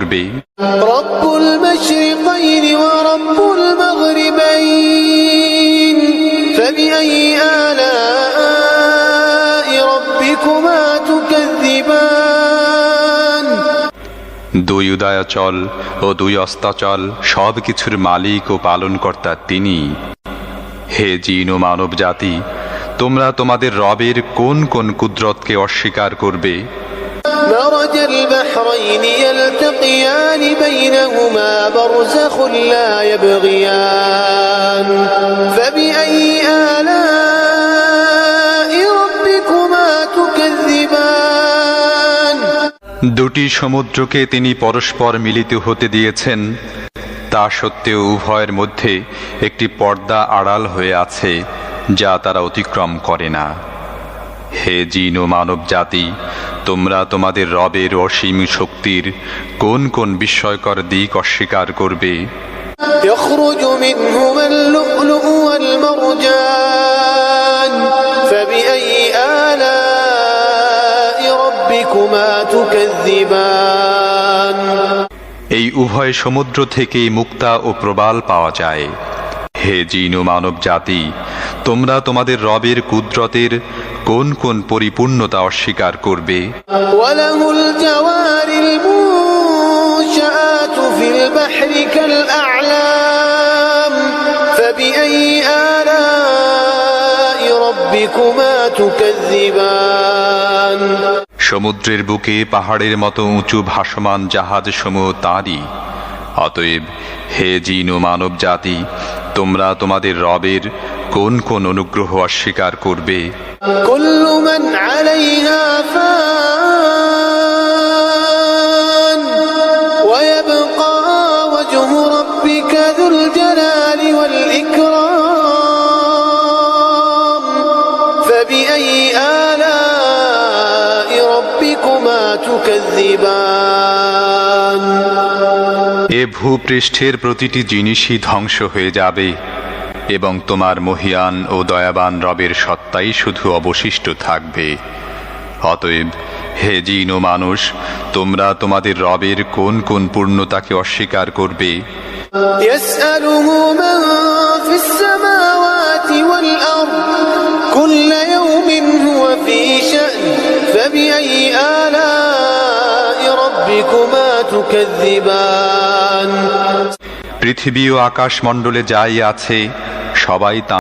পূর্বে দুই উদয়াচল ও দুই অস্তাচল সব কিছুর মালিক ও পালনকর্তা তিনি। হে জিন ও মানব জাতি, তোমরা তোমাদের রবের কোন কোন কুদরতকে অস্বীকার করবে? البحرين يلتقيان بينهما برزخ لا يبغيان فبأي آلاء ربكما تكذبان দুটি সমুদ্রকে তিনি পরস্পর মিলিত হতে দিয়েছেন তা সত্ত্বেও উভয়ের মধ্যে একটি পর্দা আড়াল হয়ে আছে যা তারা অতিক্রম করে না হে জিন ও মানব জাতি তোমরা তোমাদের রবের অসীম শক্তির কোন কোন বিস্ময়কর দিক অস্বীকার করবে يخرج منهما اللؤلؤ والمرجان فبأي آلاء ربكما تكذبان এই উভয় সমুদ্র থেকেই মুক্তা ও প্রবাল পাওয়া যায় হে জিন ও মানব জাতি তোমরা তোমাদের রবের কুদরতের কোন কোন পরিপূর্ণতা অস্বীকার করবে? সমুদ্রের বুকে পাহাড়ের মতো উঁচু ভাসমান জাহাজ সমূহ তাঁরই। অতএব হে জিন ও মানব জাতি তোমরা তোমাদের রবের কোন কোন অনুগ্রহ অস্বীকার করবে? كل এ ভূপৃষ্ঠের প্রতিটি জিনিসই ধ্বংস হয়ে যাবে এবং তোমার মহিয়ান ও দয়াবান রবের সত্তাই শুধু অবশিষ্ট থাকবে অতএব হে জিন ও মানুষ তোমরা তোমাদের রবের কোন কোন পূর্ণতাকে অস্বীকার করবে يسأله পৃথিবী ও আকাশমণ্ডলে যাই আছে সবাই তা